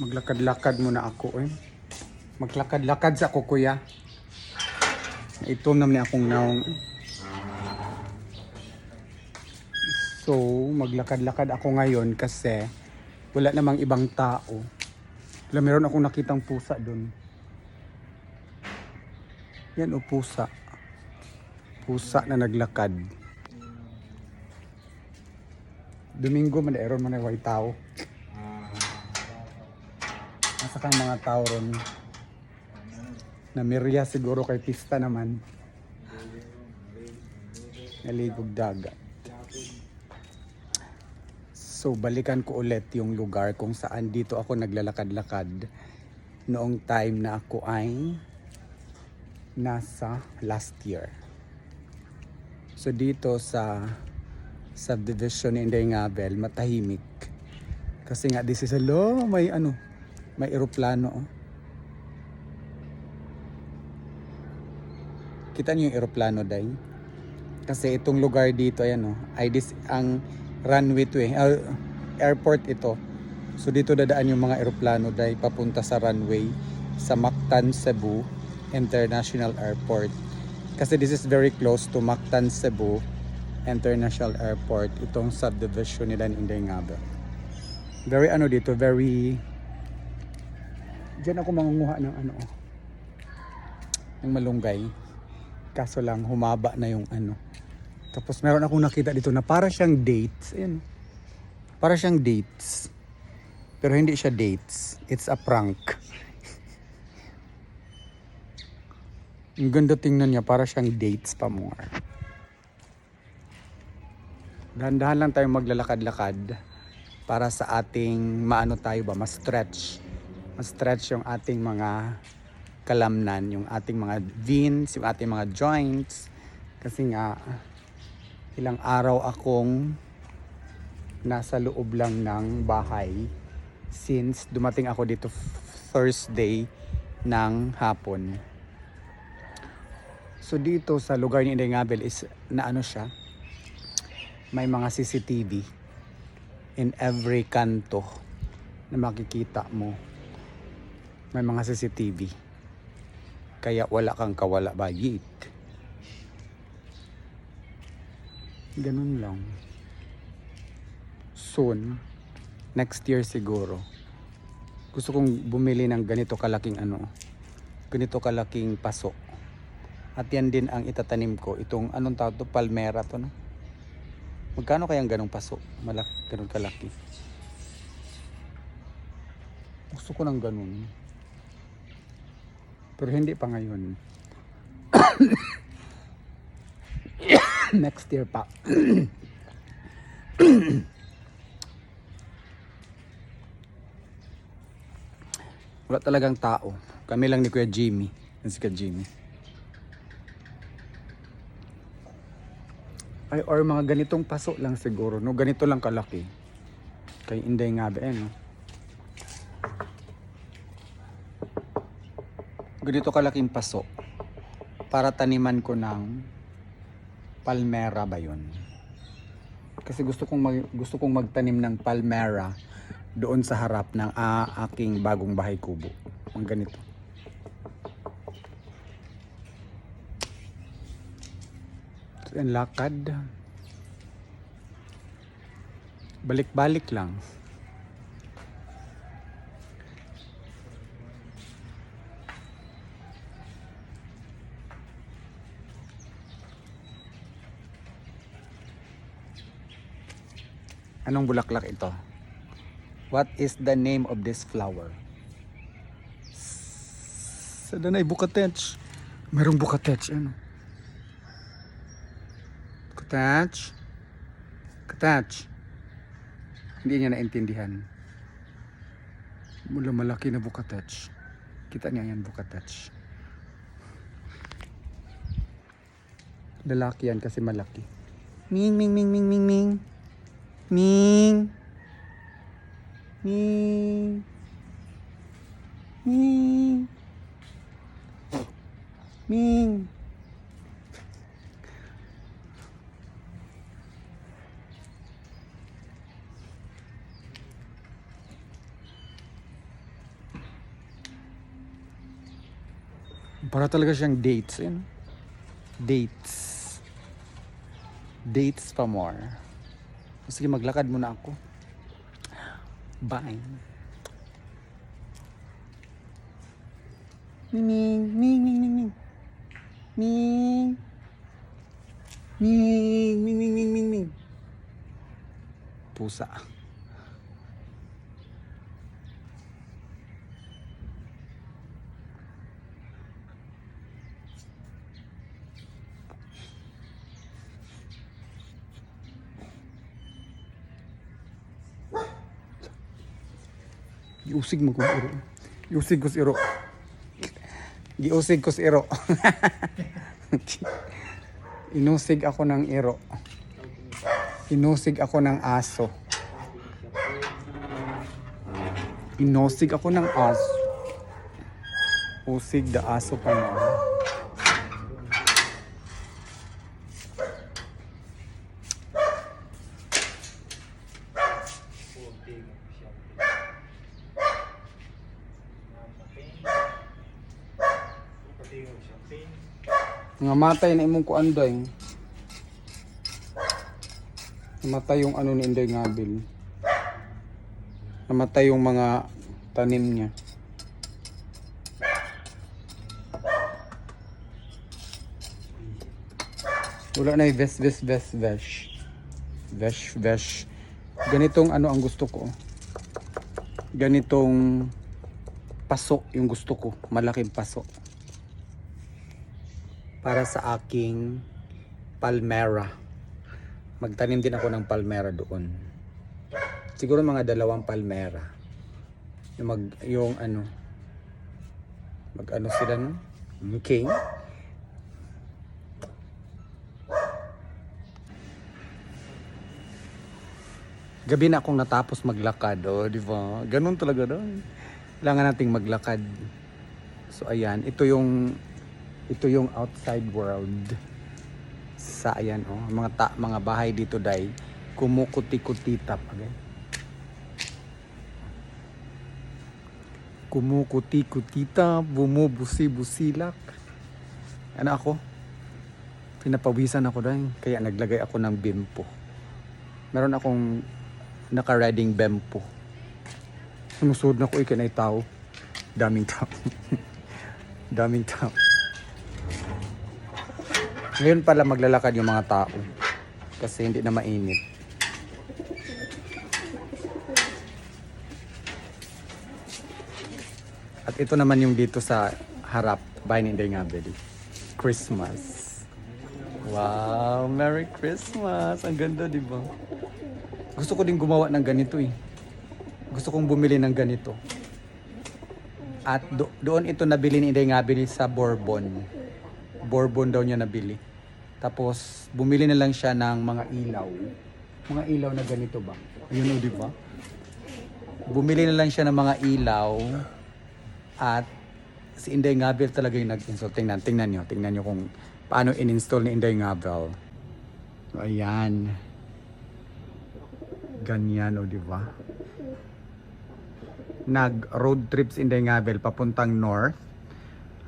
Maglakad-lakad muna ako eh. Maglakad-lakad sa ako kuya. Ito naman ni akong naong. So, maglakad-lakad ako ngayon kasi wala namang ibang tao. Wala, meron akong nakitang pusa doon. Yan o pusa. Pusa na naglakad. Domingo man eron man ay way tao. Kang mga tao ron. Namirya siguro kay pista naman. Naligog dagat. So balikan ko ulit yung lugar kung saan dito ako naglalakad-lakad noong time na ako ay nasa last year. So dito sa subdivision ni Inday Ngabel, matahimik. Kasi nga this is a low, may ano, may eroplano. oh. Kita niyo yung eroplano, Day? Kasi itong lugar dito, ayan oh, ay ang runway to eh, ah, airport ito. So dito dadaan yung mga eroplano dahil papunta sa runway sa Mactan, Cebu International Airport. Kasi this is very close to Mactan, Cebu International Airport. Itong subdivision nila ng Inday Ngaba. Very ano dito, very... Diyan ako mangunguha ng ano, oh, ng malunggay. Kaso lang, humaba na yung ano. Tapos meron akong nakita dito na para siyang dates. Ayan. Para siyang dates. Pero hindi siya dates. It's a prank. Ang ganda tingnan niya. Para siyang dates pa more. Dahan-dahan lang tayo maglalakad-lakad para sa ating maano tayo ba, ma-stretch. Ma-stretch yung ating mga kalamnan, yung ating mga veins, yung ating mga joints. Kasi nga, ilang araw akong nasa loob lang ng bahay since dumating ako dito Thursday ng hapon. So dito sa lugar ni Inday is na ano siya, may mga CCTV in every kanto na makikita mo. May mga CCTV. Kaya wala kang kawala bayit. Ganun lang. Soon, next year siguro, gusto kong bumili ng ganito kalaking ano, ganito kalaking paso. At yan din ang itatanim ko. Itong anong tawag to? Palmera to, no? Magkano kayang ganong paso? Malak, ganun kalaki. Gusto ko ng ganun. Pero hindi pa ngayon. Next year pa. Wala talagang tao. Kami lang ni Kuya Jimmy. Yan si Kuya Jimmy. Ay, or mga ganitong paso lang siguro. No? Ganito lang kalaki. Kay Inday nga ba eh, no? Ganito kalaking paso. Para taniman ko ng palmera ba yun? Kasi gusto kong mag, gusto kong magtanim ng palmera doon sa harap ng ah, aking bagong bahay kubo. Ang ganito. Yan, lakad. Balik-balik lang. Anong bulaklak ito? What is the name of this flower? Sa danay bukatech. Merong bukatech. Ano? Bukatech. Bukatech. Hindi niya naintindihan. Mula malaki na bukatech. Kita niya yan bukatech. Lalaki yan kasi malaki. Ming, ming, ming, ming, ming, ming. Ming. Ming. Ming. Ming. Para talaga siyang dates, eh, yun. Dates. Dates pa more. Sige, maglakad muna ako. Bye. Ming, ming, ming, ming, ming. Ming. Ming, ming, ming, ming, ming. Pusa. Giusig mo ko iro. Giusig ko iro. Giusig ko si iro. Inusig ako ng iro. Inusig ako ng aso. Inosig ako ng aso. Usig the aso pa na. Nga matay na imong kuanday. Namatay yung ano ni Inday Ngabil. Namatay yung mga tanim niya. Wala na yung ves, ves, ves, ves. Ves, ves. Ganitong ano ang gusto ko. Ganitong paso yung gusto ko. Malaking paso para sa aking palmera. Magtanim din ako ng palmera doon. Siguro mga dalawang palmera. Yung mag yung ano mag ano sila no? Okay. Gabi na akong natapos maglakad, oh, di ba? Ganun talaga doon. Kailangan nating maglakad. So ayan, ito yung ito yung outside world. Sa ayan oh mga ta, mga bahay dito dai kumukuti-kutitap again kumukuti-kutita bumubusi-busilak. Ano ako? Pinapawisan ako dahil kaya naglagay ako ng bimpo. Meron akong naka-reading bempo sumusunod na ko ikinay tao daming tao. Daming tao ngayon pala maglalakad yung mga tao. Kasi hindi na mainit. At ito naman yung dito sa harap, bahay ni Inday Ngabeli. Christmas. Wow, Merry Christmas! Ang ganda, di ba? Gusto ko din gumawa ng ganito eh. Gusto kong bumili ng ganito. At do- doon ito nabili ni Inday Ngabeli sa Bourbon. Bourbon daw niya nabili. Tapos, bumili na lang siya ng mga ilaw. Mga ilaw na ganito ba? Yun o, di ba? Bumili na lang siya ng mga ilaw. At si Inday Ngabel talaga yung nag-install. Tingnan, tingnan nyo. Tingnan nyo kung paano in-install ni Inday Ngabel. So, ayan. Ganyan o, di ba? Nag-road trip si Inday Ngabel papuntang north.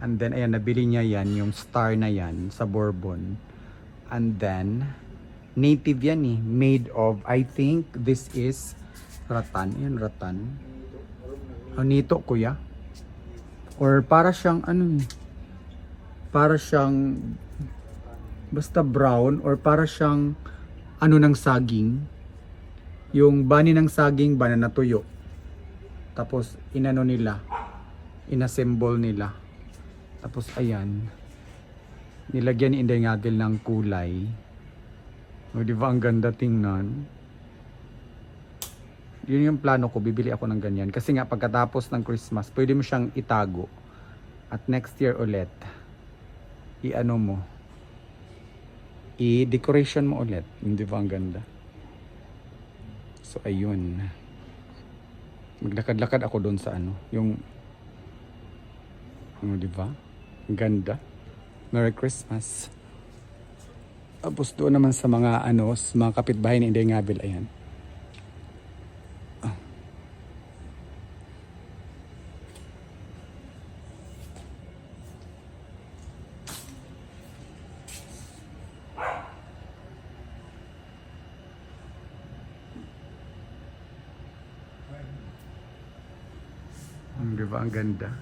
And then, ayan, nabili niya yan, yung star na yan, sa Bourbon. And then, native yan eh. Made of, I think, this is ratan. Yan, ratan. Oh, nito, kuya. Or para siyang, ano eh. Para siyang, basta brown, or para siyang, ano ng saging. Yung bani ng saging, bana na tuyo. Tapos, inano nila. Inassemble nila. Tapos ayan, nilagyan ni Inday Ngagel ng kulay. O di ba ang ganda tingnan? Yun yung plano ko, bibili ako ng ganyan. Kasi nga pagkatapos ng Christmas, pwede mo siyang itago. At next year ulit, i-ano mo, i-decoration mo ulit. Hindi ba ang ganda? So ayun. Maglakad-lakad ako doon sa ano, yung ano, di ba? Ganda. Merry Christmas. Tapos doon naman sa mga ano, sa mga kapitbahay ni Inday Ngabil, ayan. Ah. Ang diba? Ang ganda.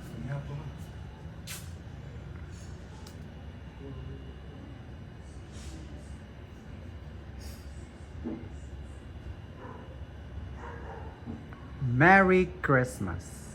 Christmas.